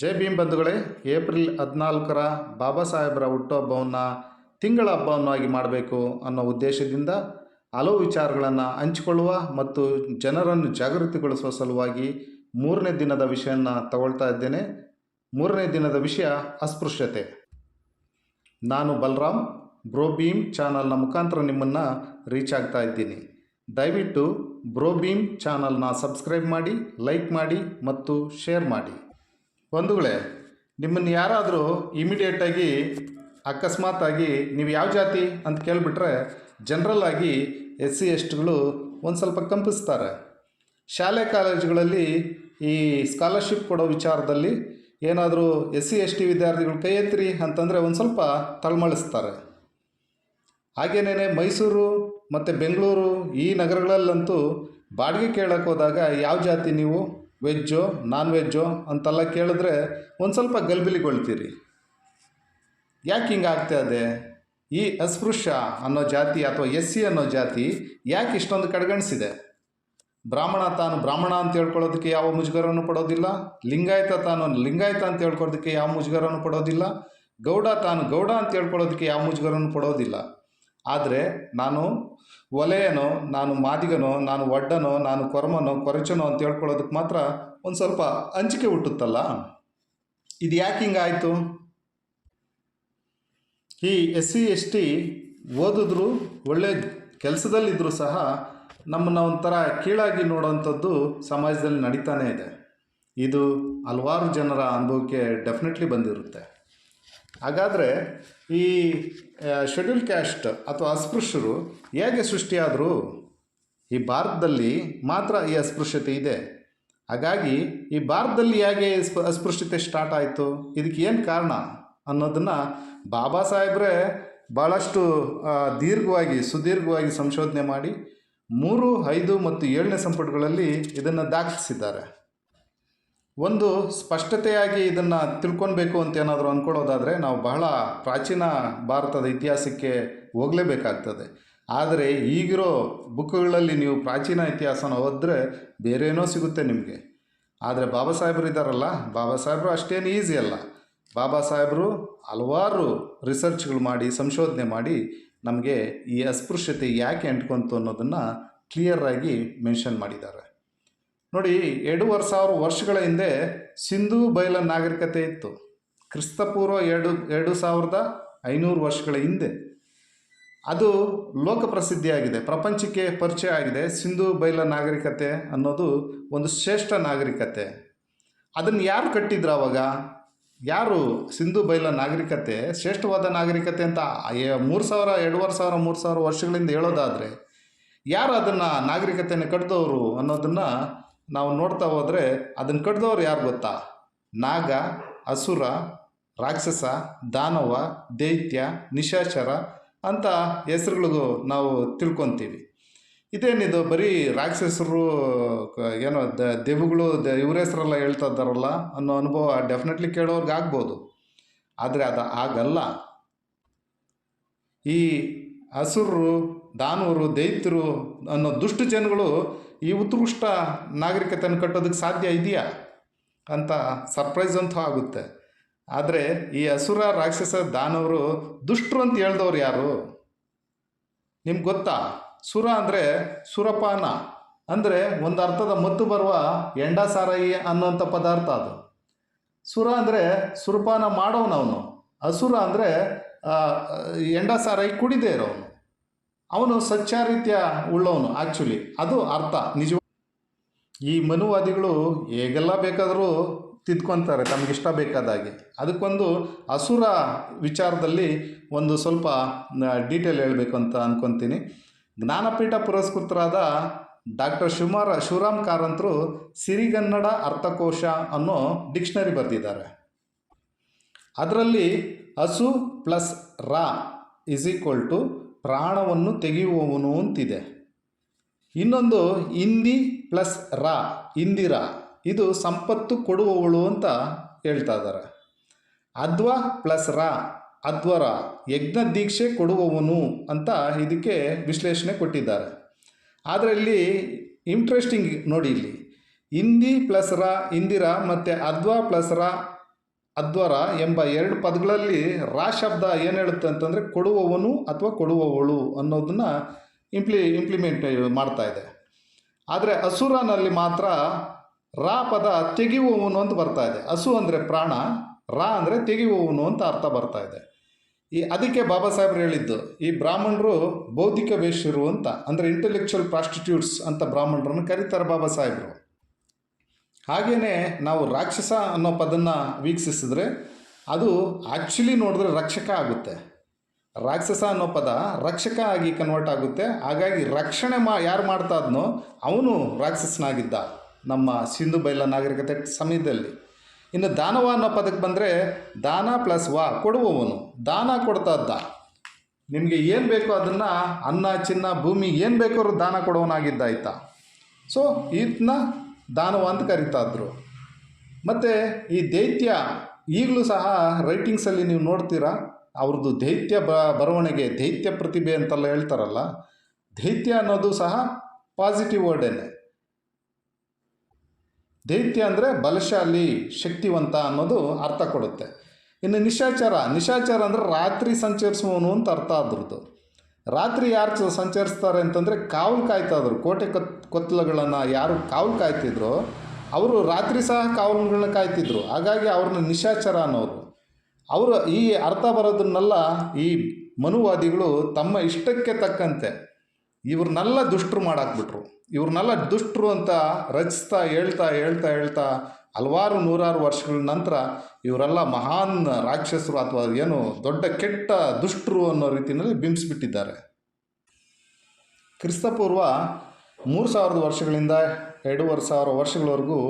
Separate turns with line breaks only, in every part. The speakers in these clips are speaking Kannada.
ಜೈ ಭೀಮ್ ಬಂಧುಗಳೇ, ಏಪ್ರಿಲ್ ಹದಿನಾಲ್ಕರ ಬಾಬಾ ಸಾಹೇಬರ ಹುಟ್ಟುಹಬ್ಬವನ್ನು ತಿಂಗಳ ಹಬ್ಬವನ್ನಾಗಿ ಮಾಡಬೇಕು ಅನ್ನೋ ಉದ್ದೇಶದಿಂದ ಹಲವು ವಿಚಾರಗಳನ್ನು ಹಂಚಿಕೊಳ್ಳುವ ಮತ್ತು ಜನರನ್ನು ಜಾಗೃತಿಗೊಳಿಸುವ ಸಲುವಾಗಿ ಮೂರನೇ ದಿನದ ವಿಷಯನ ತಗೊಳ್ತಾ ಇದ್ದೇನೆ. ಮೂರನೇ ದಿನದ ವಿಷಯ ಅಸ್ಪೃಶ್ಯತೆ. ನಾನು ಬಲರಾಮ್, ಬ್ರೋ ಭೀಮ್ ಚಾನಲ್ನ ಮುಖಾಂತರ ನಿಮ್ಮನ್ನು ರೀಚ್ ಆಗ್ತಾ ಇದ್ದೀನಿ. ದಯವಿಟ್ಟು ಬ್ರೋ ಭೀಮ್ ಚಾನಲ್ನ ಸಬ್ಸ್ಕ್ರೈಬ್ ಮಾಡಿ, ಲೈಕ್ ಮಾಡಿ ಮತ್ತು ಶೇರ್ ಮಾಡಿ. ಬಂಧುಗಳೇ, ನಿಮ್ಮನ್ನು ಯಾರಾದರೂ ಇಮಿಡಿಯೇಟಾಗಿ ಅಕಸ್ಮಾತಾಗಿ ನೀವು ಯಾವ ಜಾತಿ ಅಂತ ಕೇಳಿಬಿಟ್ರೆ ಜನರಲ್ ಆಗಿ ಎಸ್ ಸಿ ಎಸ್ಟ್ಗಳು ಒಂದು ಸ್ವಲ್ಪ ಕಂಪಿಸ್ತಾರೆ. ಶಾಲೆ ಕಾಲೇಜುಗಳಲ್ಲಿ ಈ ಸ್ಕಾಲರ್ಶಿಪ್ ಕೊಡೋ ವಿಚಾರದಲ್ಲಿ ಏನಾದರೂ ಎಸ್ ಸಿ ಎಸ್ ಟಿ ವಿದ್ಯಾರ್ಥಿಗಳು ಕೈ ಎತ್ತಿರಿ ಅಂತಂದರೆ ಒಂದು ಸ್ವಲ್ಪ ತಳಮಳಿಸ್ತಾರೆ. ಹಾಗೇನೇ ಮೈಸೂರು ಮತ್ತು ಬೆಂಗಳೂರು ಈ ನಗರಗಳಲ್ಲಂತೂ ಬಾಡಿಗೆ ಕೇಳೋಕ್ಕೋದಾಗ ಯಾವ ಜಾತಿ ನೀವು? ವೆಜ್ಜೋ ನಾನ್ ವೆಜ್ಜು ಅಂತೆಲ್ಲ ಕೇಳಿದ್ರೆ ಒಂದು ಸ್ವಲ್ಪ ಗಲ್ಬಿಲಿಗೊಳ್ತೀರಿ. ಯಾಕೆ ಹಿಂಗೆ ಆಗ್ತಾ ಇದೆ? ಈ ಅಸ್ಪೃಶ್ಯ ಅನ್ನೋ ಜಾತಿ ಅಥವಾ ಎಸ್ ಸಿ ಅನ್ನೋ ಜಾತಿ ಯಾಕೆ ಇಷ್ಟೊಂದು ಕಡೆಗಣಿಸಿದೆ? ಬ್ರಾಹ್ಮಣ ತಾನು ಬ್ರಾಹ್ಮಣ ಅಂತ ಹೇಳ್ಕೊಳ್ಳೋದಕ್ಕೆ ಯಾವ ಮುಜುಗರನ್ನು ಪಡೋದಿಲ್ಲ? ಲಿಂಗಾಯತ ತಾನು ಲಿಂಗಾಯತ ಅಂತ ಹೇಳ್ಕೊಳ್ಳೋದಕ್ಕೆ ಯಾವ ಮುಜುಗರನ್ನು ಪಡೋದಿಲ್ಲ? ಗೌಡ ತಾನು ಗೌಡ ಅಂತ ಹೇಳ್ಕೊಳ್ಳೋದಕ್ಕೆ ಯಾವ ಮುಜುಗರನ್ನು ಪಡೋದಿಲ್ಲ? ಆದರೆ ನಾನು ಒಲೆಯನೋ, ನಾನು ಮಾದಿಗನೋ, ನಾನು ಒಡ್ಡನೋ, ನಾನು ಕೊರಮನೋ, ಕೊರಚನೋ ಅಂತ ಹೇಳ್ಕೊಳ್ಳೋದಕ್ಕೆ ಮಾತ್ರ ಒಂದು ಸ್ವಲ್ಪ ಅಂಜಿಕೆ ಹುಟ್ಟುತ್ತಲ್ಲ? ಇದು ಯಾಕೆ ಹಿಂಗಾಯಿತು? ಈ ಎಸ್ ಸಿ ಎಸ್ ಟಿ ಓದಿದ್ರು, ಒಳ್ಳೆ ಕೆಲಸದಲ್ಲಿದ್ದರೂ ಸಹ ನಮ್ಮನ್ನ ಒಂಥರ ಕೀಳಾಗಿ ನೋಡೋವಂಥದ್ದು ಸಮಾಜದಲ್ಲಿ ನಡೀತಾನೇ ಇದೆ. ಇದು ಹಲವಾರು ಜನರ ಅನುಭವಕ್ಕೆ ಡೆಫಿನೆಟ್ಲಿ ಬಂದಿರುತ್ತೆ. ಹಾಗಾದರೆ ಈ ಶೆಡ್ಯೂಲ್ ಕ್ಯಾಸ್ಟ್ ಅಥವಾ ಅಸ್ಪೃಶ್ಯರು ಹೇಗೆ ಸೃಷ್ಟಿಯಾದರು? ಈ ಭಾರತದಲ್ಲಿ ಮಾತ್ರ ಈ ಅಸ್ಪೃಶ್ಯತೆ ಇದೆ. ಹಾಗಾಗಿ ಈ ಭಾರತದಲ್ಲಿ ಹೇಗೆ ಸ್ಪ, ಅಸ್ಪೃಶ್ಯತೆ ಸ್ಟಾರ್ಟ್ ಆಯಿತು? ಇದಕ್ಕೆ ಏನು ಕಾರಣ ಅನ್ನೋದನ್ನು ಬಾಬಾ ಸಾಹೇಬ್ರೆ ಭಾಳಷ್ಟು ದೀರ್ಘವಾಗಿ, ಸುದೀರ್ಘವಾಗಿ ಸಂಶೋಧನೆ ಮಾಡಿ ಮೂರು, ಐದು ಮತ್ತು ಏಳನೇ ಸಂಪುಟಗಳಲ್ಲಿ ಇದನ್ನು ದಾಖಲಿಸಿದ್ದಾರೆ. ಒಂದು ಸ್ಪಷ್ಟತೆಯಾಗಿ ಇದನ್ನು ತಿಳ್ಕೊಳ್ಬೇಕು ಅಂತ ಏನಾದರೂ ಅಂದ್ಕೊಳ್ಳೋದಾದರೆ ನಾವು ಬಹಳ ಪ್ರಾಚೀನ ಭಾರತದ ಇತಿಹಾಸಕ್ಕೆ ಹೋಗಲೇಬೇಕಾಗ್ತದೆ. ಆದರೆ ಈಗಿರೋ ಬುಕ್ಗಳಲ್ಲಿ ನೀವು ಪ್ರಾಚೀನ ಇತಿಹಾಸನ ಓದಿದ್ರೆ ಬೇರೇನೋ ಸಿಗುತ್ತೆ ನಿಮಗೆ. ಆದರೆ ಬಾಬಾ ಸಾಹೇಬರು ಇದ್ದಾರಲ್ಲ, ಬಾಬಾ ಸಾಹೇಬರು ಅಷ್ಟೇನು ಈಸಿ ಅಲ್ಲ. ಬಾಬಾ ಸಾಹೇಬರು ಹಲವಾರು ರಿಸರ್ಚ್ಗಳು ಮಾಡಿ, ಸಂಶೋಧನೆ ಮಾಡಿ ನಮಗೆ ಈ ಅಸ್ಪೃಶ್ಯತೆ ಯಾಕೆ ಅಂಟ್ಕೊಂತು ಅನ್ನೋದನ್ನು ಕ್ಲಿಯರಾಗಿ ಮೆನ್ಷನ್ ಮಾಡಿದ್ದಾರೆ. ನೋಡಿ ಎರಡೂವರೆ ಸಾವಿರ ವರ್ಷಗಳ ಹಿಂದೆ ಸಿಂಧೂ ಬಯಲ ನಾಗರಿಕತೆ ಇತ್ತು. ಕ್ರಿಸ್ತಪೂರ್ವ ಎರಡು ಎರಡು ಸಾವಿರದ ಐನೂರು ವರ್ಷಗಳ ಹಿಂದೆ. ಅದು ಲೋಕ ಪ್ರಸಿದ್ಧಿಯಾಗಿದೆ, ಪ್ರಪಂಚಕ್ಕೆ ಪರಿಚಯ ಆಗಿದೆ. ಸಿಂಧೂ ಬಯಲ ನಾಗರಿಕತೆ ಅನ್ನೋದು ಒಂದು ಶ್ರೇಷ್ಠ ನಾಗರಿಕತೆ. ಅದನ್ನು ಯಾರು ಕಟ್ಟಿದ್ರು ಅವಾಗ? ಯಾರು ಸಿಂಧೂ ಬಯಲ ನಾಗರಿಕತೆ, ಶ್ರೇಷ್ಠವಾದ ನಾಗರಿಕತೆ ಅಂತ ಮೂರು ಸಾವಿರ ಎರಡೂವರೆ ಸಾವಿರ, ಮೂರು ಸಾವಿರ ವರ್ಷಗಳಿಂದ ಹೇಳೋದಾದರೆ, ಯಾರು ಅದನ್ನು ನಾಗರಿಕತೆಯನ್ನು ಕಟ್ಟಿದವರು ಅನ್ನೋದನ್ನು ನಾವು ನೋಡ್ತಾ ಹೋದರೆ ಅದನ್ನು ಕಟ್ಟಿದವ್ರು ಯಾರು ಗೊತ್ತಾ? ನಾಗ, ಅಸುರ, ರಾಕ್ಷಸ, ದಾನವ, ದೈತ್ಯ, ನಿಶಾಚರ ಅಂತ ಹೆಸರುಗಳಿಗೂ ನಾವು ತಿಳ್ಕೊತೀವಿ. ಇದೇನಿದು? ಬರೀ ರಾಕ್ಷಸರು ಏನೋ ದ ದೇವುಗಳು ದ, ಇವ್ರ ಹೆಸರೆಲ್ಲ ಹೇಳ್ತಾ ಇದ್ದಾರಲ್ಲ ಅನ್ನೋ ಅನುಭವ ಡೆಫಿನೆಟ್ಲಿ ಕೇಳೋರ್ಗೆ ಆಗ್ಬೋದು. ಆದರೆ ಅದು ಆಗಲ್ಲ. ಈ ಹಸುರರು ದಾನವರು, ದೈತ್ಯರು ಅನ್ನೋ ದುಷ್ಟ ಜನಗಳು ಈ ಉತ್ಕೃಷ್ಟ ನಾಗರಿಕತೆಯನ್ನು ಕಟ್ಟೋದಕ್ಕೆ ಸಾಧ್ಯ ಇದೆಯಾ ಅಂತ ಸರ್ಪ್ರೈಸ್ ಅಂತೂ ಆಗುತ್ತೆ. ಆದರೆ ಈ ಅಸುರ ರಾಕ್ಷಸ ದಾನವರು ದುಷ್ಟರು ಅಂತ ಹೇಳ್ದವ್ರು ಯಾರು? ನಿಮ್ಗೆ ಗೊತ್ತಾ? ಸುರ ಅಂದರೆ ಸುರಪಾನ. ಅಂದರೆ ಒಂದು ಅರ್ಥದ ಮತ್ತು ಬರುವ ಎಂಡ ಸಾರಾಯಿ ಅನ್ನೋಂಥ ಪದಾರ್ಥ ಅದು. ಸುರ ಅಂದರೆ ಸುರಪಾನ ಮಾಡೋನವನು. ಅಸುರ ಅಂದರೆ ಎಂಡ ಸಾರಾಯಿ ಕುಡಿದೇ ಇರೋನು. ಅವನು ಸಚ್ಚಾರಿತ್ಯ ಉಳ್ಳವನು ಆ್ಯಕ್ಚುಲಿ ಅದು ಅರ್ಥ. ನಿಜ ಈ ಮನುವಾದಿಗಳು ಹೇಗೆಲ್ಲ ಬೇಕಾದರೂ ತಿದ್ಕೊತಾರೆ ತಮಗಿಷ್ಟ ಬೇಕಾದಾಗೆ ಅದಕ್ಕೊಂದು ಅಸುರ ವಿಚಾರದಲ್ಲಿ ಒಂದು ಸ್ವಲ್ಪ ಡೀಟೇಲ್ ಹೇಳಬೇಕು ಅಂತ ಅಂದ್ಕೊತೀನಿ ಜ್ಞಾನಪೀಠ ಪುರಸ್ಕೃತರಾದ ಡಾಕ್ಟರ್ ಶಿವಮಾರ, ಶಿವರಾಮ್ ಕಾರಂತರು ಸಿರಿಗನ್ನಡ ಅರ್ಥಕೋಶ ಅನ್ನೋ ಡಿಕ್ಷನರಿ ಬರೆದಿದ್ದಾರೆ. ಅದರಲ್ಲಿ ಹಸು ಪ್ಲಸ್ ರಾ ಈಕ್ವಲ್ ಟು ಪ್ರಾಣವನ್ನು ತೆಗೆಯುವವನು ಅಂತಿದೆ. ಇನ್ನೊಂದು ಹಿಂದಿ ಪ್ಲಸ್ ರಾ, ಇಂದಿರಾ, ಇದು ಸಂಪತ್ತು ಕೊಡುವವಳು ಅಂತ ಹೇಳ್ತಾ ಇದ್ದಾರೆ. ಅದ್ವ ಪ್ಲಸ್ ರಾ ಅದ್ವರ ಯಜ್ಞ ದೀಕ್ಷೆ ಕೊಡುವವನು ಅಂತ ಇದಕ್ಕೆ ವಿಶ್ಲೇಷಣೆ ಕೊಟ್ಟಿದ್ದಾರೆ. ಆದರೆ ಇಲ್ಲಿ ಇಂಟ್ರೆಸ್ಟಿಂಗ್ ನೋಡಿ ಇಲ್ಲಿ. ಹಿಂದಿ ಪ್ಲಸ್ ರಾ, ಇಂದಿರಾ ಮತ್ತು ಅದ್ವಾ ಪ್ಲಸ್ ರ ಅದ್ವರ ಎಂಬ ಎರಡು ಪದಗಳಲ್ಲಿ ರಾ ಶಬ್ದ ಏನು ಹೇಳುತ್ತೆ ಅಂತಂದರೆ ಕೊಡುವವನು ಅಥವಾ ಕೊಡುವವಳು ಅನ್ನೋದನ್ನು ಇಂಪ್ಲಿ ಇಂಪ್ಲಿಮೆಂಟ್ ಮಾಡ್ತಾ ಇದೆ. ಆದರೆ ಅಸುರನಲ್ಲಿ ಮಾತ್ರ ರಾ ಪದ ತೆಗೆಯುವವನು ಅಂತ ಬರ್ತಾ ಇದೆ. ಹಸು ಅಂದರೆ ಪ್ರಾಣ, ರಾ ಅಂದರೆ ತೆಗೆಯುವವನು ಅಂತ ಅರ್ಥ ಬರ್ತಾ ಇದೆ. ಈ ಅದಕ್ಕೆ ಬಾಬಾ ಸಾಹೇಬ್ರು ಹೇಳಿದ್ದು, ಈ ಬ್ರಾಹ್ಮಣರು ಬೌದ್ಧಿಕ ವೇಷರು ಅಂತ, ಅಂದರೆ ಇಂಟೆಲೆಕ್ಚುಯಲ್ ಪ್ರಾಸ್ಟಿಟ್ಯೂಟ್ಸ್ ಅಂತ ಬ್ರಾಹ್ಮಣರನ್ನು ಕರೀತಾರೆ ಬಾಬಾ ಸಾಹೇಬರು. ಹಾಗೆಯೇ ನಾವು ರಾಕ್ಷಸ ಅನ್ನೋ ಪದನ್ನ ವೀಕ್ಷಿಸಿದ್ರೆ ಅದು ಆ್ಯಕ್ಚುಲಿ ನೋಡಿದ್ರೆ ರಕ್ಷಕ ಆಗುತ್ತೆ. ರಾಕ್ಷಸ ಅನ್ನೋ ಪದ ರಕ್ಷಕ ಆಗಿ ಕನ್ವರ್ಟ್ ಆಗುತ್ತೆ. ಹಾಗಾಗಿ ರಕ್ಷಣೆ ಮಾ ಯಾರು ಮಾಡ್ತಾ ಇದ್ನೋ ಅವನು ರಾಕ್ಷಸನಾಗಿದ್ದ ನಮ್ಮ ಸಿಂಧು ಬೈಲ ನಾಗರಿಕತೆ ಸಮಯದಲ್ಲಿ. ಇನ್ನು ದಾನವ ಅನ್ನೋ ಪದಕ್ಕೆ ಬಂದರೆ ದಾನ ಪ್ಲಸ್ ವಾ ಕೊಡುವವನು. ದಾನ ಕೊಡ್ತಾ ಇದ್ದ. ನಿಮಗೆ ಏನು ಬೇಕೋ ಅದನ್ನು ಅನ್ನ, ಚಿನ್ನ, ಭೂಮಿ ಏನು ಬೇಕೋ ದಾನ ಕೊಡೋವನಾಗಿದ್ದ ಆಯ್ತಾ ಸೊ ಈತನ ದಾನವ ಅಂತ ಕರಿತಾಯಿದ್ರು ಮತ್ತು ಈ ದೈತ್ಯ ಈಗಲೂ ಸಹ ರೈಟಿಂಗ್ಸಲ್ಲಿ ನೀವು ನೋಡ್ತೀರಾ, ಅವ್ರದ್ದು ದೈತ್ಯ ಬ, ಬರವಣಿಗೆ, ದೈತ್ಯ ಪ್ರತಿಭೆ ಅಂತೆಲ್ಲ ಹೇಳ್ತಾರಲ್ಲ, ದೈತ್ಯ ಅನ್ನೋದು ಸಹ ಪಾಸಿಟಿವ್ ವರ್ಡೇನೆ ದೈತ್ಯ ಅಂದರೆ ಬಲಶಾಲಿ, ಶಕ್ತಿವಂತ ಅನ್ನೋದು ಅರ್ಥ ಕೊಡುತ್ತೆ. ಇನ್ನು ನಿಶಾಚಾರ ನಿಶಾಚಾರ ಅಂದರೆ ರಾತ್ರಿ ಸಂಚರಿಸುವವನು ಅಂತ ಅರ್ಥ ಅದ್ರದ್ದು ರಾತ್ರಿ ಯಾರು ಸಂಚರಿಸ್ತಾರೆ ಅಂತಂದರೆ ಕಾವಲು ಕಾಯ್ತಾಯಿದ್ರು ಕೋಟೆ ಕತ್ ಕೊತ್ತಲಗಳನ್ನು ಯಾರು ಕಾವಲು ಕಾಯ್ತಿದ್ರು, ಅವರು ರಾತ್ರಿ ಸಹ ಕಾವಲುಗಳನ್ನ ಕಾಯ್ತಿದ್ರು. ಹಾಗಾಗಿ ಅವ್ರನ್ನ ನಿಶಾಚರ ಅನ್ನೋರು. ಅವರು ಈ ಅರ್ಥ ಬರೋದನ್ನೆಲ್ಲ ಈ ಮನುವಾದಿಗಳು ತಮ್ಮ ಇಷ್ಟಕ್ಕೆ ತಕ್ಕಂತೆ. ಇವ್ರನ್ನೆಲ್ಲ ದುಷ್ಟರು ಮಾಡಾಕ್ಬಿಟ್ರು. ಇವ್ರನ್ನೆಲ್ಲ ದುಷ್ಟರು ಅಂತ ರಚಿಸ್ತಾ ಹೇಳ್ತಾ ಹೇಳ್ತಾ ಹೇಳ್ತಾ ಹಲವಾರು ನೂರಾರು ವರ್ಷಗಳ ನಂತರ ಇವರೆಲ್ಲ ಮಹಾನ್ ರಾಕ್ಷಸರು ಅಥವಾ ಏನು ದೊಡ್ಡ ಕೆಟ್ಟ ದುಷ್ಟರು ಅನ್ನೋ ರೀತಿಯಲ್ಲಿ ಬಿಂಬಿಸ್ಬಿಟ್ಟಿದ್ದಾರೆ. ಕ್ರಿಸ್ತಪೂರ್ವ ಮೂರು ಸಾವಿರದ ವರ್ಷಗಳಿಂದ ಎರಡೂವರೆ ಸಾವಿರ ವರ್ಷಗಳವರೆಗೂ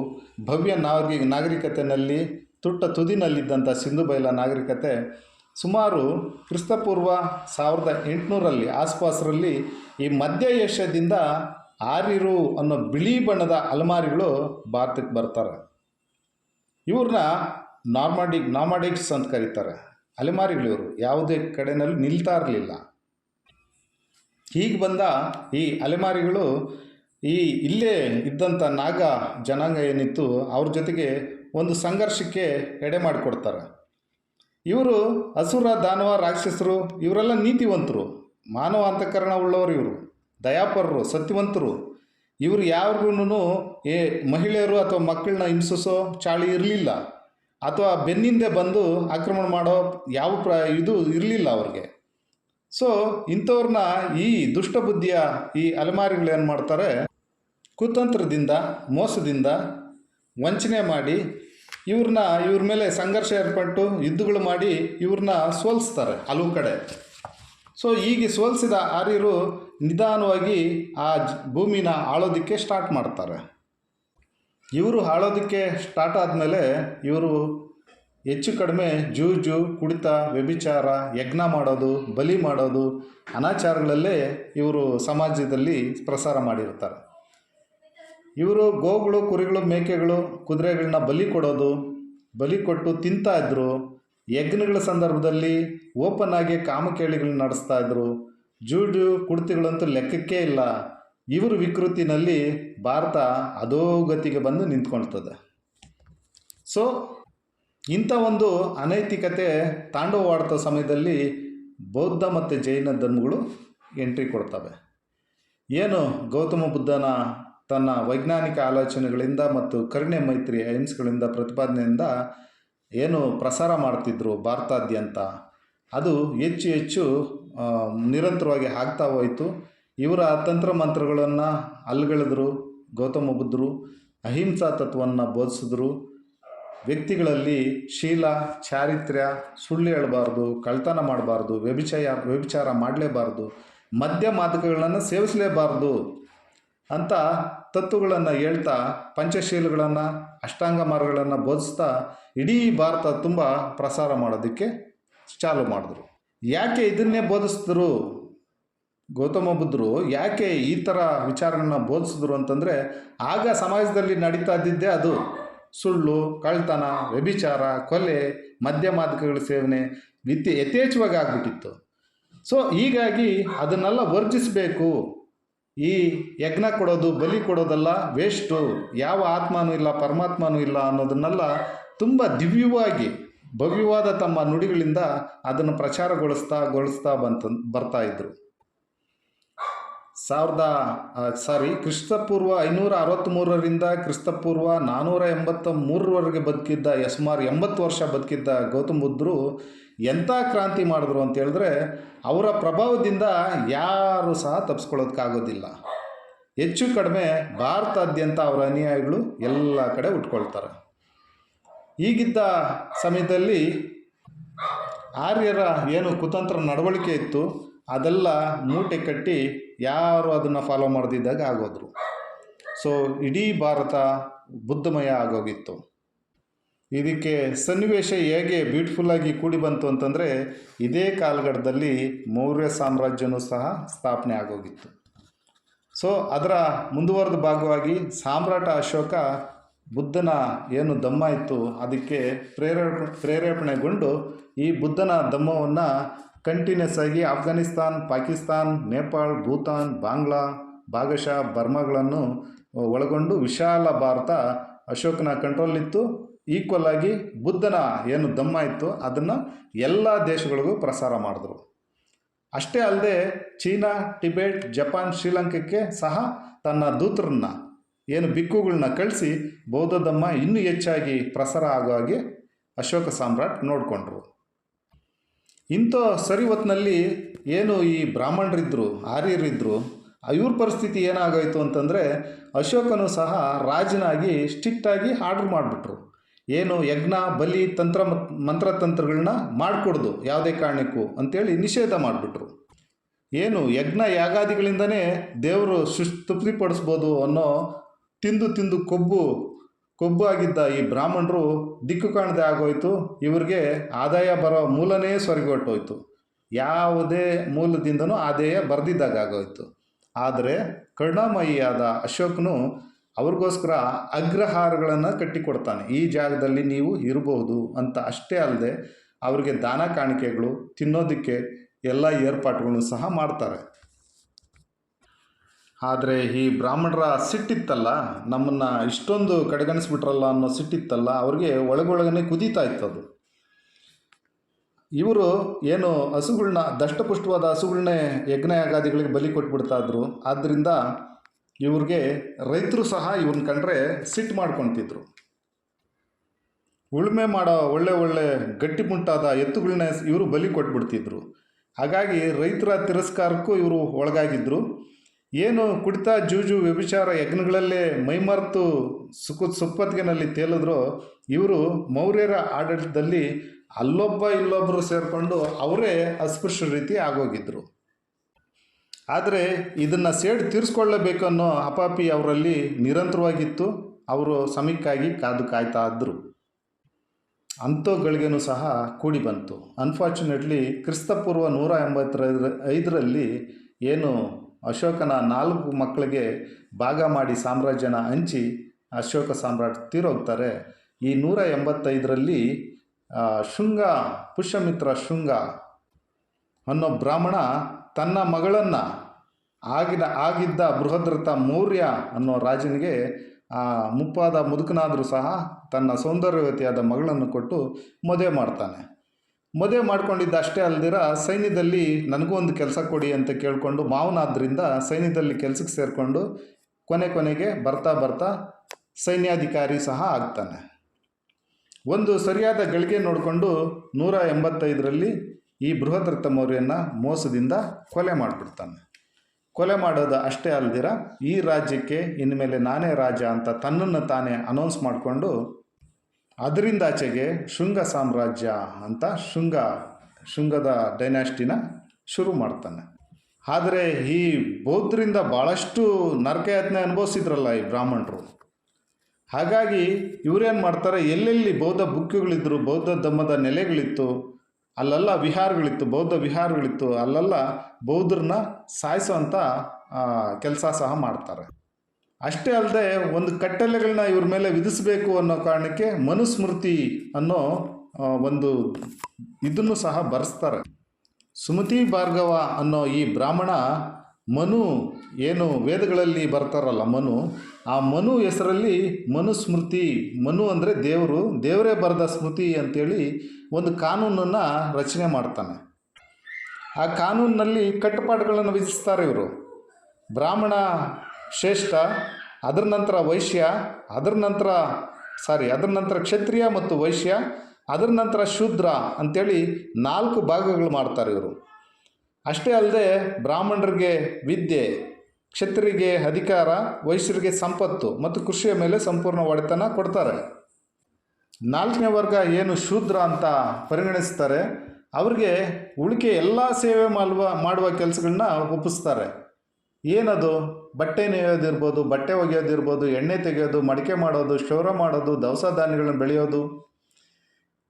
ಭವ್ಯ ನಾಗರಿಕ ನಾಗರಿಕತೆಯಲ್ಲಿ ತುಟ್ಟ ತುದಿನಲ್ಲಿದ್ದಂಥ ಸಿಂಧು ಬೈಲ ನಾಗರಿಕತೆ ಸುಮಾರು ಕ್ರಿಸ್ತಪೂರ್ವ ಸಾವಿರದ ಎಂಟುನೂರಲ್ಲಿ ಆಸ್ಪಾಸರಲ್ಲಿ ಈ ಮಧ್ಯ ಏಷ್ಯಾದಿಂದ ಆರಿರು ಅನ್ನೋ ಬಿಳಿ ಬಣ್ಣದ ಅಲಮಾರಿಗಳು ಭಾರತಕ್ಕೆ ಬರ್ತಾರೆ. ಇವ್ರನ್ನ ನಾರ್ಮಾಡಿಕ್ ನಾರ್ಮಾಡಿಕ್ಸ್ ಅಂತ ಕರೀತಾರೆ. ಅಲೆಮಾರಿಗಳು ಇವರು. ಯಾವುದೇ ಕಡೆನಲ್ಲೂ ನಿಲ್ತಾ ಇರಲಿಲ್ಲ. ಹೀಗೆ ಬಂದ ಈ ಅಲೆಮಾರಿಗಳು ಈ ಇಲ್ಲೇ ಇದ್ದಂಥ ನಾಗ ಜನಾಂಗ ಏನಿತ್ತು, ಅವ್ರ ಜೊತೆಗೆ ಒಂದು ಸಂಘರ್ಷಕ್ಕೆ ಎಡೆ ಮಾಡಿಕೊಡ್ತಾರೆ. ಇವರು ಅಸುರ, ದಾನವ, ರಾಕ್ಷಸರು, ಇವರೆಲ್ಲ ನೀತಿವಂತರು, ಮಾನವ ಅಂತಃಕರಣ ಉಳ್ಳವರು ಇವರು, ದಯಾಪರರು, ಸತ್ಯವಂತರು. ಇವರು ಯಾರಿಗೂ ಏ ಮಹಿಳೆಯರು ಅಥವಾ ಮಕ್ಕಳನ್ನ ಹಿಂಸಿಸೋ ಚಾಳಿ ಇರಲಿಲ್ಲ. ಅಥವಾ ಬೆನ್ನಿಂದೆ ಬಂದು ಆಕ್ರಮಣ ಮಾಡೋ ಯಾವ ಪ್ರ ಇದು ಇರಲಿಲ್ಲ ಅವ್ರಿಗೆ. ಸೊ ಇಂಥವ್ರನ್ನ ಈ ದುಷ್ಟಬುದ್ಧಿಯ ಈ ಅಲೆಮಾರಿಗಳು ಏನು ಮಾಡ್ತಾರೆ ಕುತಂತ್ರದಿಂದ, ಮೋಸದಿಂದ ವಂಚನೆ ಮಾಡಿ ಇವ್ರನ್ನ ಇವ್ರ ಮೇಲೆ ಸಂಘರ್ಷ ಏರ್ಪಟ್ಟು ಯುದ್ಧಗಳು ಮಾಡಿ ಇವ್ರನ್ನ ಸೋಲಿಸ್ತಾರೆ ಹಲವು ಕಡೆ. ಸೊ ಹೀಗೆ ಸೋಲಿಸಿದ ಆರ್ಯರು ನಿಧಾನವಾಗಿ ಆ ಭೂಮಿನ ಆಳೋದಕ್ಕೆ ಸ್ಟಾರ್ಟ್ ಮಾಡ್ತಾರೆ. ಇವರು ಆಳೋದಕ್ಕೆ ಸ್ಟಾರ್ಟ್ ಆದಮೇಲೆ ಇವರು ಹೆಚ್ಚು ಕಡಿಮೆ ಜೂಜು, ಕುಡಿತ, ವ್ಯಭಿಚಾರ, ಯಜ್ಞ ಮಾಡೋದು, ಬಲಿ ಮಾಡೋದು, ಅನಾಚಾರಗಳಲ್ಲೇ ಇವರು ಸಮಾಜದಲ್ಲಿ ಪ್ರಸಾರ ಮಾಡಿರ್ತಾರೆ. ಇವರು ಗೋಗಳು, ಕುರಿಗಳು, ಮೇಕೆಗಳು ಕುದುರೆಗಳನ್ನ ಬಲಿ ಕೊಡೋದು, ಬಲಿ ಕೊಟ್ಟು ತಿಂತಾ ಇದ್ರು, ಯಜ್ಞಗಳ ಸಂದರ್ಭದಲ್ಲಿ ಓಪನ್ ಆಗಿ ಕಾಮಕೇಳಿಗಳನ್ನ ನಡೆಸ್ತಾ ಇದ್ರು. ಜೂಜು ಕುಡ್ತಿಗಳಂತೂ ಲೆಕ್ಕಕ್ಕೇ ಇಲ್ಲ. ಇವರು ವಿಕೃತಿನಲ್ಲಿ ಭಾರತ ಅಧೋಗತಿಗೆ ಬಂದು ನಿಂತ್ಕೊಳ್ತದೆ. ಸೊ ಇಂಥ ಒಂದು ಅನೈತಿಕತೆ ತಾಂಡವವಾಡ್ತ ಸಮಯದಲ್ಲಿ ಬೌದ್ಧ ಮತ್ತು ಜೈನ ಧರ್ಮಗಳು ಎಂಟ್ರಿ ಕೊಡ್ತವೆ. ಏನು ಗೌತಮ ಬುದ್ಧನ ತನ್ನ ವೈಜ್ಞಾನಿಕ ಆಲೋಚನೆಗಳಿಂದ ಮತ್ತು ಕರುಣೆ ಮೈತ್ರಿ ಅಹಿಂಸೆಗಳಿಂದ ಪ್ರತಿಪಾದನೆಯಿಂದ ಏನು ಪ್ರಸಾರ ಮಾಡ್ತಿದ್ರು ಭಾರತಾದ್ಯಂತ. ಅದು ಹೆಚ್ಚು ಹೆಚ್ಚು ನಿರಂತರವಾಗಿ ಆಗ್ತಾ ಹೋಯಿತು. ಇವರ ತಂತ್ರ ಮಂತ್ರಗಳನ್ನು ಅಲ್ಗಳೆದ್ರು, ಗೌತಮ ಬುದ್ಧರು, ಅಹಿಂಸಾ ತತ್ವವನ್ನು ಬೋಧಿಸಿದ್ರು. ವ್ಯಕ್ತಿಗಳಲ್ಲಿ ಶೀಲ, ಚಾರಿತ್ರ್ಯ, ಸುಳ್ಳು ಹೇಳಬಾರ್ದು ಕಳ್ತನ ಮಾಡಬಾರ್ದು, ವ್ಯಭಿಚಯ, ವ್ಯಭಿಚಾರ ಮಾಡಲೇಬಾರ್ದು, ಮದ್ಯ ಮಾದಕಗಳನ್ನು ಸೇವಿಸಲೇಬಾರ್ದು ಅಂತ ತತ್ವಗಳನ್ನು ಹೇಳ್ತಾ ಪಂಚಶೀಲಗಳನ್ನು, ಅಷ್ಟಾಂಗ ಮಾರ್ಗಗಳನ್ನು ಬೋಧಿಸ್ತಾ ಇಡೀ ಭಾರತ ತುಂಬ ಪ್ರಸಾರ ಮಾಡೋದಕ್ಕೆ ಚಾಲು ಮಾಡಿದ್ರು. ಯಾಕೆ ಇದನ್ನೇ ಬೋಧಿಸಿದ್ರು? ಗೌತಮ ಬುದ್ಧರು ಯಾಕೆ ಈ ಥರ ವಿಚಾರಗಳನ್ನ ಬೋಧಿಸಿದ್ರು ಅಂತಂದರೆ, ಆಗ ಸಮಾಜದಲ್ಲಿ ನಡೀತಾ ಇದ್ದಿದ್ದೇ ಅದು. ಸುಳ್ಳು ಕಳ್ತನ ವ್ಯಭಿಚಾರ, ಕೊಲೆ, ಮದ್ಯ ಮಾದಕಗಳ ಸೇವನೆ ವಿತ್ ಯಥೇಚ್ಛವಾಗಿ ಆಗ್ಬಿಟ್ಟಿತ್ತು. ಸೊ ಹೀಗಾಗಿ ಅದನ್ನೆಲ್ಲ ವರ್ಜಿಸಬೇಕು. ಈ ಯಜ್ಞ ಕೊಡೋದು, ಬಲಿ ಕೊಡೋದಲ್ಲ ವೇಸ್ಟು ಯಾವ ಆತ್ಮನೂ ಇಲ್ಲ, ಪರಮಾತ್ಮನೂ ಇಲ್ಲ ಅನ್ನೋದನ್ನೆಲ್ಲ ತುಂಬ ದಿವ್ಯವಾಗಿ, ಭವ್ಯವಾದ ತಮ್ಮ ನುಡಿಗಳಿಂದ ಅದನ್ನು ಪ್ರಚಾರಗೊಳಿಸ್ತಾ, ಗೊಳಿಸ್ತಾ ಬಂತ, ಬರ್ತಾ ಇದ್ರು. ಸಾವಿರದ ಸಾರಿ ಕ್ರಿಸ್ತಪೂರ್ವ ಐನೂರ ಅರವತ್ತ್ಮೂರರಿಂದ ಕ್ರಿಸ್ತಪೂರ್ವ ನಾನ್ನೂರ ಎಂಬತ್ತ ಮೂರರವರೆಗೆ ಬದುಕಿದ್ದ ಸುಮಾರು ಎಂಬತ್ತು ವರ್ಷ ಬದುಕಿದ್ದ ಗೌತಮ ಬುದ್ಧರು ಎಂಥ ಕ್ರಾಂತಿ ಮಾಡಿದ್ರು ಅಂತ ಹೇಳಿದ್ರೆ ಅವರ ಪ್ರಭಾವದಿಂದ ಯಾರು ಸಹ ತಪ್ಪಿಸ್ಕೊಳ್ಳೋದಕ್ಕಾಗೋದಿಲ್ಲ ಹೆಚ್ಚು ಕಡಿಮೆ ಭಾರತಾದ್ಯಂತ ಅವರ ಅನುಯಾಯಿಗಳು ಎಲ್ಲ ಕಡೆ ಉಟ್ಕೊಳ್ತಾರೆ. ಈಗಿದ್ದ ಸಮಯದಲ್ಲಿ ಆರ್ಯರ ಏನು ಕುತಂತ್ರ ನಡವಳಿಕೆ ಇತ್ತು, ಅದೆಲ್ಲ ಮೂಟೆ ಕಟ್ಟಿ ಯಾರು ಅದನ್ನು ಫಾಲೋ ಮಾಡದಿದ್ದಾಗ ಆಗೋದ್ರು. ಸೊ ಇಡೀ ಭಾರತ ಬುದ್ಧಮಯ ಆಗೋಗಿತ್ತು. ಇದಕ್ಕೆ ಸನ್ನಿವೇಶ ಹೇಗೆ ಬ್ಯೂಟಿಫುಲ್ಲಾಗಿ ಕೂಡಿ ಬಂತು ಅಂತಂದರೆ, ಇದೇ ಕಾಲಘಟ್ಟದಲ್ಲಿ ಮೌರ್ಯ ಸಾಮ್ರಾಜ್ಯನೂ ಸಹ ಸ್ಥಾಪನೆ ಆಗೋಗಿತ್ತು. ಸೊ ಅದರ ಮುಂದುವರೆದ ಭಾಗವಾಗಿ ಸಾಮ್ರಾಟ ಅಶೋಕ ಬುದ್ಧನ ಏನು ದಮ್ಮ ಇತ್ತು, ಅದಕ್ಕೆ ಪ್ರೇರೇಪ ಪ್ರೇರೇಪಣೆಗೊಂಡು ಈ ಬುದ್ಧನ ದಮ್ಮವನ್ನು ಕಂಟಿನ್ಯೂಸ್ ಆಗಿ ಆಫ್ಘಾನಿಸ್ತಾನ್, ಪಾಕಿಸ್ತಾನ್, ನೇಪಾಳ್, ಭೂತಾನ್, ಬಾಂಗ್ಲಾ, ಭಾಗಶಃ ಬರ್ಮಾಗಳನ್ನು ಒಳಗೊಂಡು ವಿಶಾಲ ಭಾರತ ಅಶೋಕನ ಕಂಟ್ರೋಲಿತ್ತು ಈಕ್ವಲ್ ಆಗಿ ಬುದ್ಧನ ಏನು ದಮ್ಮ ಇತ್ತು ಅದನ್ನು ಎಲ್ಲ ದೇಶಗಳಿಗೂ ಪ್ರಸಾರ ಮಾಡಿದ್ರು. ಅಷ್ಟೇ ಅಲ್ಲದೆ ಚೀನಾ, ಟಿಬೆಟ್, ಜಪಾನ್, ಶ್ರೀಲಂಕಕ್ಕೆ ಸಹ ತನ್ನ ದೂತರನ್ನ, ಏನು ಬಿಕ್ಕುಗಳನ್ನ ಕಳಿಸಿ ಬೌದ್ಧ ಧಮ್ಮ ಇನ್ನೂ ಹೆಚ್ಚಾಗಿ ಪ್ರಸಾರ ಆಗೋ ಹಾಗೆ ಅಶೋಕ ಸಾಮ್ರಾಟ್ ನೋಡಿಕೊಂಡ್ರು. ಇಂಥ ಸರಿ ಹೊತ್ತಿನಲ್ಲಿ ಏನು ಈ ಬ್ರಾಹ್ಮಣರಿದ್ದರು ಆರ್ಯರಿದ್ದರು ಇವ್ರ ಪರಿಸ್ಥಿತಿ ಏನಾಗೋಯಿತು ಅಂತಂದರೆ ಅಶೋಕನು ಸಹ ರಾಜನಾಗಿ ಸ್ಟ್ರಿಕ್ಟಾಗಿ ಆರ್ಡ್ರ್ ಮಾಡಿಬಿಟ್ರು. ಏನು ಯಜ್ಞ, ಬಲಿ, ತಂತ್ರ ಮಂತ್ರ ಮಂತ್ರತಂತ್ರಗಳನ್ನ ಮಾಡಿಕೊಡ್ದು ಯಾವುದೇ ಕಾರಣಕ್ಕೂ ಅಂತೇಳಿ ನಿಷೇಧ ಮಾಡಿಬಿಟ್ರು. ಏನು ಯಜ್ಞ ಯಾಗಾದಿಗಳಿಂದನೇ ದೇವರು ಸುಶ್ ತೃಪ್ತಿಪಡಿಸ್ಬೋದು ಅನ್ನೋ ತಿಂದು ತಿಂದು ಕೊಬ್ಬು ಕೊಬ್ಬು ಆಗಿದ್ದ ಈ ಬ್ರಾಹ್ಮಣರು ದಿಕ್ಕು ಕಾಣದೆ ಆಗೋಯ್ತು. ಇವ್ರಿಗೆ ಆದಾಯ ಬರೋ ಮೂಲನೇ ಸ್ವರ್ಗೊಟ್ಟೋಯ್ತು ಯಾವುದೇ ಮೂಲದಿಂದನೂ ಆದಾಯ ಬರೆದಿದ್ದಾಗ ಆಗೋಯ್ತು ಆದರೆ ಕರುಣಾಮಯಿಯಾದ ಅಶೋಕನು ಅವ್ರಿಗೋಸ್ಕರ ಅಗ್ರಹಾರಗಳನ್ನು ಕಟ್ಟಿಕೊಡ್ತಾನೆ. ಈ ಜಾಗದಲ್ಲಿ ನೀವು ಇರಬಹುದು ಅಂತ ಅಷ್ಟೇ ಅಲ್ಲದೆ ಅವರಿಗೆ ದಾನ ಕಾಣಿಕೆಗಳು, ತಿನ್ನೋದಕ್ಕೆ ಎಲ್ಲ ಏರ್ಪಾಟುಗಳನ್ನು ಸಹ ಮಾಡ್ತಾರೆ. ಆದರೆ ಈ ಬ್ರಾಹ್ಮಣರ ಸಿಟ್ಟಿತ್ತಲ್ಲ? ನಮ್ಮನ್ನು ಇಷ್ಟೊಂದು ಕಡೆಗಣಿಸ್ಬಿಟ್ರಲ್ಲ ಅನ್ನೋ ಸಿಟ್ಟಿತ್ತಲ್ಲ? ಅವ್ರಿಗೆ ಒಳಗೊಳಗನೆ ಕುದೀತಾ ಇತ್ತು ಅದು ಇವರು ಏನು ಹಸುಗಳನ್ನ ದಷ್ಟಪುಷ್ಟವಾದ ಹಸುಗಳನ್ನೇ ಯಜ್ಞ ಯಾಗಾದಿಗಳಿಗೆ ಬಲಿ ಕೊಟ್ಬಿಡ್ತಾ ಇದ್ರು. ಆದ್ದರಿಂದ ಇವ್ರಿಗೆ ರೈತರು ಸಹ ಇವ್ರನ್ನ ಕಂಡ್ರೆ ಸಿಟ್ಟು ಮಾಡ್ಕೊತಿದ್ರು. ಉಳುಮೆ ಮಾಡೋ ಒಳ್ಳೆ ಒಳ್ಳೆ ಗಟ್ಟಿಮುಟ್ಟಾದ ಎತ್ತುಗಳನ್ನ ಇವರು ಬಲಿ ಕೊಟ್ಬಿಡ್ತಿದ್ರು. ಹಾಗಾಗಿ ರೈತರ ತಿರಸ್ಕಾರಕ್ಕೂ ಇವರು ಒಳಗಾಗಿದ್ದರು ಏನು ಕುಡಿತ ಜೂಜು ವ್ಯಭಿಚಾರ ಯಜ್ಞಗಳಲ್ಲೇ ಮೈಮರೆತು ಸುಖ ಸುಪ್ಪತ್ತಿಗೆನಲ್ಲಿ ತೇಲಿದ್ರು ಇವರು ಮೌರ್ಯರ ಆಡಳಿತದಲ್ಲಿ ಅಲ್ಲೊಬ್ಬ ಇಲ್ಲೊಬ್ಬರು ಸೇರಿಕೊಂಡು ಅವರೇ ಅಸ್ಪೃಶ್ಯ ರೀತಿ ಆಗೋಗಿದ್ರು. ಆದರೆ ಇದನ್ನು ಸೇಡ್ ತೀರಿಸ್ಕೊಳ್ಳಬೇಕು ಅನ್ನೋ ಅಪಾಪಿ ಅವರಲ್ಲಿ ನಿರಂತರವಾಗಿತ್ತು. ಅವರು ಸಮಯಕ್ಕಾಗಿ ಕಾದು ಕಾಯ್ತಾ ಇದ್ದರು ಅಂಥಗಳಿಗೇನು ಸಹ ಕೂಡಿ ಬಂತು. ಅನ್ಫಾರ್ಚುನೇಟ್ಲಿ ಕ್ರಿಸ್ತಪೂರ್ವ ನೂರ ಎಂಬತ್ತರ ಐದರಲ್ಲಿ ಏನು ಅಶೋಕನ ನಾಲ್ಕು ಮಕ್ಕಳಿಗೆ ಭಾಗ ಮಾಡಿ ಸಾಮ್ರಾಜ್ಯನ ಹಂಚಿ ಅಶೋಕ ಸಾಮ್ರಾಟ್ ತೀರೋಗ್ತಾರೆ. ಈ ನೂರ ಎಂಬತ್ತೈದರಲ್ಲಿ ಶೃಂಗ, ಪುಷ್ಯಮಿತ್ರ ಶೃಂಗ ಅನ್ನೋ ಬ್ರಾಹ್ಮಣ ತನ್ನ ಮಗಳನ್ನು ಆಗಿನ, ಆಗಿದ್ದ ಬೃಹದ್ರಥ ಮೌರ್ಯ ಅನ್ನೋ ರಾಜನಿಗೆ, ಆ ಮುಪ್ಪಾದ ಮುದುಕನಾದರೂ ಸಹ ತನ್ನ ಸೌಂದರ್ಯವತಿಯಾದ ಮಗಳನ್ನು ಕೊಟ್ಟು ಮದುವೆ ಮಾಡ್ತಾನೆ. ಮದುವೆ ಮಾಡ್ಕೊಂಡಿದ್ದ ಅಷ್ಟೇ ಅಲ್ದಿರ ಸೈನ್ಯದಲ್ಲಿ ನನಗೂ ಒಂದು ಕೆಲಸ ಕೊಡಿ ಅಂತ ಕೇಳಿಕೊಂಡು ಮಾವನಾದ್ರಿಂದ ಸೈನ್ಯದಲ್ಲಿ ಕೆಲಸಕ್ಕೆ ಸೇರಿಕೊಂಡು ಕೊನೆ ಕೊನೆಗೆ ಬರ್ತಾ ಬರ್ತಾ ಸೈನ್ಯಾಧಿಕಾರಿ ಸಹ ಆಗ್ತಾನೆ. ಒಂದು ಸರಿಯಾದ ಗಳಿಗೆ ನೋಡಿಕೊಂಡು ನೂರ ಎಂಬತ್ತೈದರಲ್ಲಿ ಈ ಬೃಹದ್ರಥ ಮೌರ್ಯನ ಮೋಸದಿಂದ ಕೊಲೆ ಮಾಡಿಬಿಡ್ತಾನೆ. ಕೊಲೆ ಮಾಡೋದು ಅಷ್ಟೇ ಅಲ್ದಿರ, ಈ ರಾಜ್ಯಕ್ಕೆ ಇನ್ಮೇಲೆ ನಾನೇ ರಾಜ ಅಂತ ತನ್ನನ್ನು ತಾನೇ ಅನೌನ್ಸ್ ಮಾಡಿಕೊಂಡು ಅದರಿಂದಾಚೆಗೆ ಶೃಂಗ ಸಾಮ್ರಾಜ್ಯ ಅಂತ ಶೃಂಗ, ಶೃಂಗದ ಡೈನಾಸ್ಟಿನ ಶುರು ಮಾಡ್ತಾನೆ. ಆದರೆ ಈ ಬೌದ್ಧರಿಂದ ಭಾಳಷ್ಟು ನರಕಯಾತನೆ ಅನುಭವಿಸಿದ್ರಲ್ಲ ಈ ಬ್ರಾಹ್ಮಣರು. ಹಾಗಾಗಿ ಇವರೇನು ಮಾಡ್ತಾರೆ, ಎಲ್ಲೆಲ್ಲಿ ಬೌದ್ಧ ಬುಕ್ಕುಗಳಿದ್ದರು ಬೌದ್ಧ ಧಮ್ಮದ ನೆಲೆಗಳಿತ್ತು ಅಲ್ಲೆಲ್ಲ ವಿಹಾರಗಳಿತ್ತು, ಬೌದ್ಧ ವಿಹಾರಗಳಿತ್ತು, ಅಲ್ಲೆಲ್ಲ ಬೌದ್ಧರನ್ನ ಸಾಯಿಸೋವಂಥ ಕೆಲಸ ಸಹ ಮಾಡ್ತಾರೆ. ಅಷ್ಟೇ ಅಲ್ಲದೆ ಒಂದು ಕಟ್ಟಲೆಗಳನ್ನ ಇವ್ರ ಮೇಲೆ ವಿಧಿಸಬೇಕು ಅನ್ನೋ ಕಾರಣಕ್ಕೆ ಮನುಸ್ಮೃತಿ ಅನ್ನೋ ಒಂದು ಇದನ್ನು ಸಹ ಬರೆಸ್ತಾರೆ. ಸುಮತಿ ಭಾರ್ಗವ ಅನ್ನೋ ಈ ಬ್ರಾಹ್ಮಣ ಮನು ಏನು ವೇದಗಳಲ್ಲಿ ಬರ್ತಾರಲ್ಲ ಮನು, ಆ ಮನು ಹೆಸರಲ್ಲಿ ಮನುಸ್ಮೃತಿ ಮನು ಅಂದರೆ ದೇವರು, ದೇವರೇ ಬರೆದ ಸ್ಮೃತಿ ಅಂತೇಳಿ ಒಂದು ಕಾನೂನನ್ನು ರಚನೆ ಮಾಡ್ತಾನೆ. ಆ ಕಾನೂನಿನಲ್ಲಿ ಕಟ್ಟುಪಾಡುಗಳನ್ನು ವಿಧಿಸ್ತಾರೆ ಇವರು. ಬ್ರಾಹ್ಮಣ ಶ್ರೇಷ್ಠ, ಅದರ ನಂತರ ವೈಶ್ಯ, ಅದರ ನಂತರ ಸಾರಿ ಅದರ ನಂತರ ಕ್ಷತ್ರಿಯ ಮತ್ತು ವೈಶ್ಯ, ಅದರ ನಂತರ ಶೂದ್ರ ಅಂಥೇಳಿ ನಾಲ್ಕು ಭಾಗಗಳು ಮಾಡ್ತಾರೆ ಇವರು. ಅಷ್ಟೇ ಅಲ್ಲದೆ ಬ್ರಾಹ್ಮಣರಿಗೆ ವಿದ್ಯೆ ಕ್ಷತ್ರಿಗೆ ಅಧಿಕಾರ, ವೈಶ್ಯರಿಗೆ ಸಂಪತ್ತು ಮತ್ತು ಕೃಷಿಯ ಮೇಲೆ ಸಂಪೂರ್ಣ ಒಡೆತನ ಕೊಡ್ತಾರೆ. ನಾಲ್ಕನೇ ವರ್ಗ ಏನು ಶೂದ್ರ ಅಂತ ಪರಿಗಣಿಸ್ತಾರೆ, ಅವ್ರಿಗೆ ಉಳಿಕೆ ಎಲ್ಲ ಸೇವೆ ಮಾಡುವ ಮಾಡುವ ಕೆಲಸಗಳನ್ನ ಒಪ್ಪಿಸ್ತಾರೆ. ಏನದು? ಬಟ್ಟೆ ನೇಯೋದಿರ್ಬೋದು ಬಟ್ಟೆ ಒಗೆಯೋದಿರ್ಬೋದು ಎಣ್ಣೆ ತೆಗೆಯೋದು, ಮಡಿಕೆ ಮಾಡೋದು ಶೌರ ಮಾಡೋದು, ದವಸ ಧಾನ್ಯಗಳನ್ನ ಬೆಳೆಯೋದು.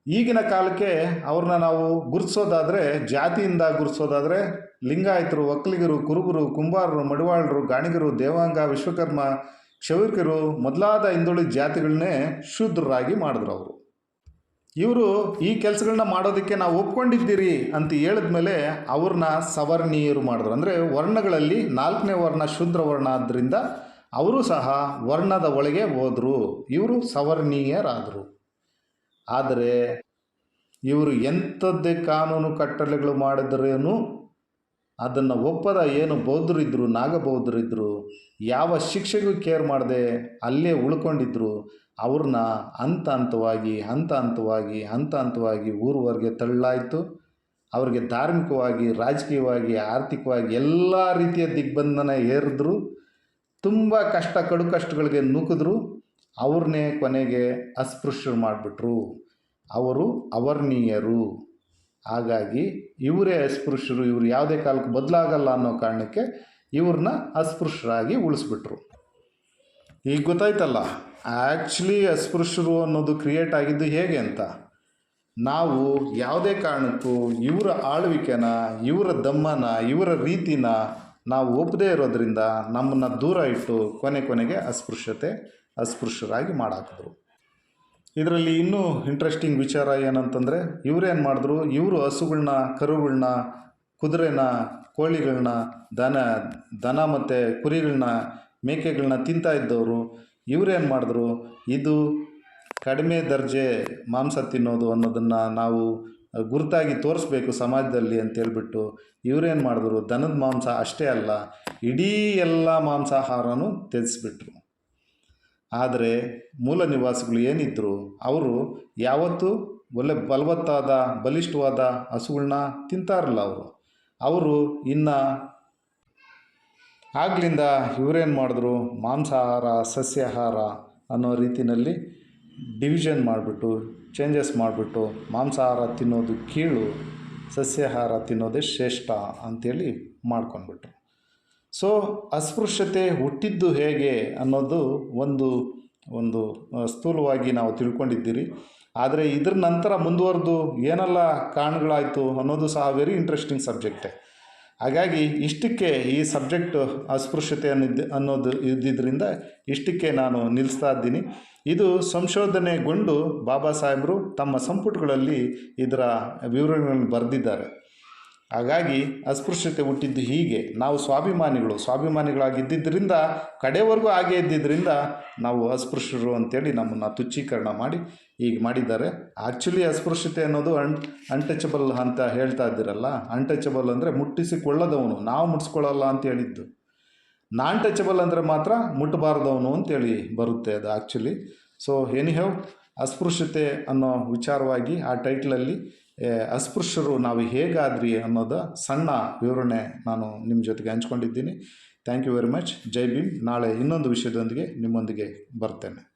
ಈಗಿನ ಕಾಲಕ್ಕೆ ಅವ್ರನ್ನ ನಾವು ಗುರುತಿಸೋದಾದರೆ ಜಾತಿಯಿಂದ ಗುರುತಿಸೋದಾದರೆ ಲಿಂಗಾಯತರು ಒಕ್ಕಲಿಗರು ಕುರುಬರು, ಕುಂಬಾರರು, ಮಡಿವಾಳರು, ಗಾಣಿಗರು, ದೇವಾಂಗ, ವಿಶ್ವಕರ್ಮ, ಕ್ಷೌರಿಕರು, ಮೊದಲಾದ ಹಿಂದುಳಿದ ಜಾತಿಗಳನ್ನೇ ಶೂದ್ರರಾಗಿ ಮಾಡಿದ್ರು ಅವರು. ಇವರು ಈ ಕೆಲಸಗಳನ್ನ ಮಾಡೋದಕ್ಕೆ ನಾವು ಒಪ್ಕೊಂಡಿದ್ದೀರಿ ಅಂತ ಹೇಳಿದ್ಮೇಲೆ ಅವ್ರನ್ನ ಸವರ್ಣೀಯರು ಮಾಡಿದ್ರು. ಅಂದರೆ ವರ್ಣಗಳಲ್ಲಿ ನಾಲ್ಕನೇ ವರ್ಣ ಶೂದ್ರ ವರ್ಣ ಆದ್ದರಿಂದ ಅವರು ಸಹ ವರ್ಣದ ಒಳಗೆ ಹೋದರು. ಇವರು ಸವರ್ಣೀಯರಾದರು. ಆದರೆ ಇವರು ಎಂಥದ್ದೇ ಕಾನೂನು ಕಟ್ಟಳೆಗಳು ಮಾಡಿದ್ರೇನು ಅದನ್ನು ಒಪ್ಪದ ಏನು ಬೌದ್ಧರಿದ್ದರು ನಾಗಬೌದ್ಧರಿದ್ದರು ಯಾವ ಶಿಕ್ಷೆಗೂ ಕೇರ್ ಮಾಡದೆ ಅಲ್ಲೇ ಉಳ್ಕೊಂಡಿದ್ರು, ಅವ್ರನ್ನ ಹಂತ ಹಂತವಾಗಿ ಹಂತ ಹಂತವಾಗಿ ಹಂತ ಹಂತವಾಗಿ ಊರುವರೆಗೆ ತಳ್ಳಾಯಿತು. ಅವ್ರಿಗೆ ಧಾರ್ಮಿಕವಾಗಿ, ರಾಜಕೀಯವಾಗಿ, ಆರ್ಥಿಕವಾಗಿ ಎಲ್ಲ ರೀತಿಯ ದಿಗ್ಬಂಧನ ಏರಿದ್ರು ತುಂಬ ಕಷ್ಟ, ಕಡು ಕಷ್ಟಗಳಿಗೆ ನೂಕಿದ್ರು ಅವ್ರನ್ನೇ ಕೊನೆಗೆ ಅಸ್ಪೃಶ್ಯರು ಮಾಡಿಬಿಟ್ರು. ಅವರು ಅವರ್ಣೀಯರು. ಹಾಗಾಗಿ ಇವರೇ ಅಸ್ಪೃಶ್ಯರು, ಇವರು ಯಾವುದೇ ಕಾಲಕ್ಕೆ ಬದಲಾಗಲ್ಲ ಅನ್ನೋ ಕಾರಣಕ್ಕೆ ಇವ್ರನ್ನ ಅಸ್ಪೃಶ್ಯರಾಗಿ ಉಳಿಸ್ಬಿಟ್ರು. ಈಗ ಗೊತ್ತಾಯ್ತಲ್ಲ ಆ್ಯಕ್ಚುಲಿ ಅಸ್ಪೃಶ್ಯರು ಅನ್ನೋದು ಕ್ರಿಯೇಟ್ ಆಗಿದ್ದು ಹೇಗೆ ಅಂತ? ನಾವು ಯಾವುದೇ ಕಾರಣಕ್ಕೂ ಇವರ ಆಳ್ವಿಕೆನ, ಇವರ ದಮ್ಮನ, ಇವರ ರೀತಿನ ನಾವು ಒಪ್ಪದೇ ಇರೋದ್ರಿಂದ ನಮ್ಮನ್ನು ದೂರ ಇಟ್ಟು ಕೊನೆ ಕೊನೆಗೆ ಅಸ್ಪೃಶ್ಯತೆ ಅಸ್ಪೃಶ್ಯರಾಗಿ ಮಾಡಾಕಿದ್ರು. ಇದರಲ್ಲಿ ಇನ್ನೂ ಇಂಟ್ರೆಸ್ಟಿಂಗ್ ವಿಚಾರ ಏನಂತಂದರೆ ಇವರೇನು ಮಾಡಿದ್ರು, ಇವರು ಹಸುಗಳನ್ನ ಕರುಗಳನ್ನ ಕುದುರೆನ ಕೋಳಿಗಳನ್ನ ದನ ದನ ಮತ್ತು ಕುರಿಗಳನ್ನ ಮೇಕೆಗಳನ್ನ ತಿಂತಾ ಇದ್ದವರು ಇವರೇನು ಮಾಡಿದ್ರು, ಇದು ಕಡಿಮೆ ದರ್ಜೆ ಮಾಂಸ ತಿನ್ನೋದು ಅನ್ನೋದನ್ನು ನಾವು ಗುರುತಾಗಿ ತೋರಿಸ್ಬೇಕು ಸಮಾಜದಲ್ಲಿ ಅಂತೇಳ್ಬಿಟ್ಟು ಇವರೇನು ಮಾಡಿದ್ರು, ದನದ ಮಾಂಸ ಅಷ್ಟೇ ಅಲ್ಲ, ಇಡೀ ಎಲ್ಲ ಮಾಂಸಾಹಾರನೂ ತ್ಯಜಿಸ್ಬಿಟ್ರು ಆದರೆ ಮೂಲ ನಿವಾಸಿಗಳು ಏನಿದ್ದರು ಅವರು ಯಾವತ್ತೂ ಒಳ್ಳೆ ಬಲವತ್ತಾದ, ಬಲಿಷ್ಠವಾದ ಹಸುಗಳನ್ನ ತಿಂತಾರಲ್ಲ ಅವರು. ಅವರು ಇನ್ನು ಆಗ್ಲಿಂದ ಇವರೇನು ಮಾಡಿದ್ರು? ಮಾಂಸಾಹಾರ, ಸಸ್ಯಾಹಾರ ಅನ್ನೋ ರೀತಿಯಲ್ಲಿ ಡಿವಿಷನ್ ಮಾಡಿಬಿಟ್ಟು ಚೇಂಜಸ್ ಮಾಡಿಬಿಟ್ಟು ಮಾಂಸಾಹಾರ ತಿನ್ನೋದು ಕೀಳು, ಸಸ್ಯಾಹಾರ ತಿನ್ನೋದೇ ಶ್ರೇಷ್ಠ ಅಂಥೇಳಿ ಮಾಡ್ಕೊಂಡ್ಬಿಟ್ರು. ಸೊ ಅಸ್ಪೃಶ್ಯತೆ ಹುಟ್ಟಿದ್ದು ಹೇಗೆ ಅನ್ನೋದು ಒಂದು ಒಂದು ಸ್ಥೂಲವಾಗಿ ನಾವು ತಿಳ್ಕೊಂಡಿದ್ದೀರಿ. ಆದರೆ ಇದ್ರ ನಂತರ ಮುಂದುವರೆದು ಏನೆಲ್ಲ ಕಾರಣಗಳಾಯಿತು ಅನ್ನೋದು ಸಹ ವೆರಿ ಇಂಟ್ರೆಸ್ಟಿಂಗ್ ಸಬ್ಜೆಕ್ಟೇ ಹಾಗಾಗಿ ಇಷ್ಟಕ್ಕೆ ಈ ಸಬ್ಜೆಕ್ಟ್ ಅಸ್ಪೃಶ್ಯತೆ ಅನ್ನಿದ್ದು, ಅನ್ನೋದು ಇದ್ದಿದ್ದರಿಂದ ಇಷ್ಟಕ್ಕೆ ನಾನು ನಿಲ್ಲಿಸ್ತಾ ಇದ್ದೀನಿ. ಇದು ಸಂಶೋಧನೆಗೊಂಡು ಬಾಬಾ ಸಾಹೇಬರು ತಮ್ಮ ಸಂಪುಟಗಳಲ್ಲಿ ಇದರ ವಿವರಗಳನ್ನು ಬರೆದಿದ್ದಾರೆ. ಹಾಗಾಗಿ ಅಸ್ಪೃಶ್ಯತೆ ಹುಟ್ಟಿದ್ದು ಹೀಗೆ. ನಾವು ಸ್ವಾಭಿಮಾನಿಗಳು. ಸ್ವಾಭಿಮಾನಿಗಳಾಗಿದ್ದರಿಂದ ಕಡೆವರೆಗೂ ಹಾಗೆ ಇದ್ದಿದ್ದರಿಂದ ನಾವು ಅಸ್ಪೃಶ್ಯರು ಅಂತೇಳಿ ನಮ್ಮನ್ನು ತುಚ್ಛೀಕರಣ ಮಾಡಿ ಈಗ ಮಾಡಿದ್ದಾರೆ. ಆ್ಯಕ್ಚುಲಿ ಅಸ್ಪೃಶ್ಯತೆ ಅನ್ನೋದು ಅನ್ ಅನ್ಟಚಬಲ್ ಅಂತ ಹೇಳ್ತಾ ಇದ್ದೀರಲ್ಲ ಅನ್ಟಚಬಲ್ ಅಂದರೆ ಮುಟ್ಟಿಸಿಕೊಳ್ಳದವನು, ನಾವು ಮುಟ್ಟಿಸ್ಕೊಳ್ಳಲ್ಲ ಅಂತ ಹೇಳಿದ್ದು. ನಾನ್ ಟಚಬಲ್ ಅಂದರೆ ಮಾತ್ರ ಮುಟ್ಟಬಾರ್ದವನು ಅಂತೇಳಿ ಬರುತ್ತೆ ಅದು ಆ್ಯಕ್ಚುಲಿ ಸೊ ಎನಿಹವ್ ಅಸ್ಪೃಶ್ಯತೆ ಅನ್ನೋ ವಿಚಾರವಾಗಿ ಆ ಟೈಟ್ಲಲ್ಲಿ ಅಸ್ಪೃಶ್ಯರು ನಾವು ಹೇಗಾದ್ರಿ ಅನ್ನೋದ ಸಣ್ಣ ವಿವರಣೆ ನಾನು ನಿಮ್ಮ ಜೊತೆಗೆ ಹಂಚ್ಕೊಂಡಿದ್ದೀನಿ. Thank you very much Jai Bhim ನಾಳೆ ಇನ್ನೊಂದು ವಿಷಯದೊಂದಿಗೆ ನಿಮ್ಮೊಂದಿಗೆ ಬರ್ತೇನೆ.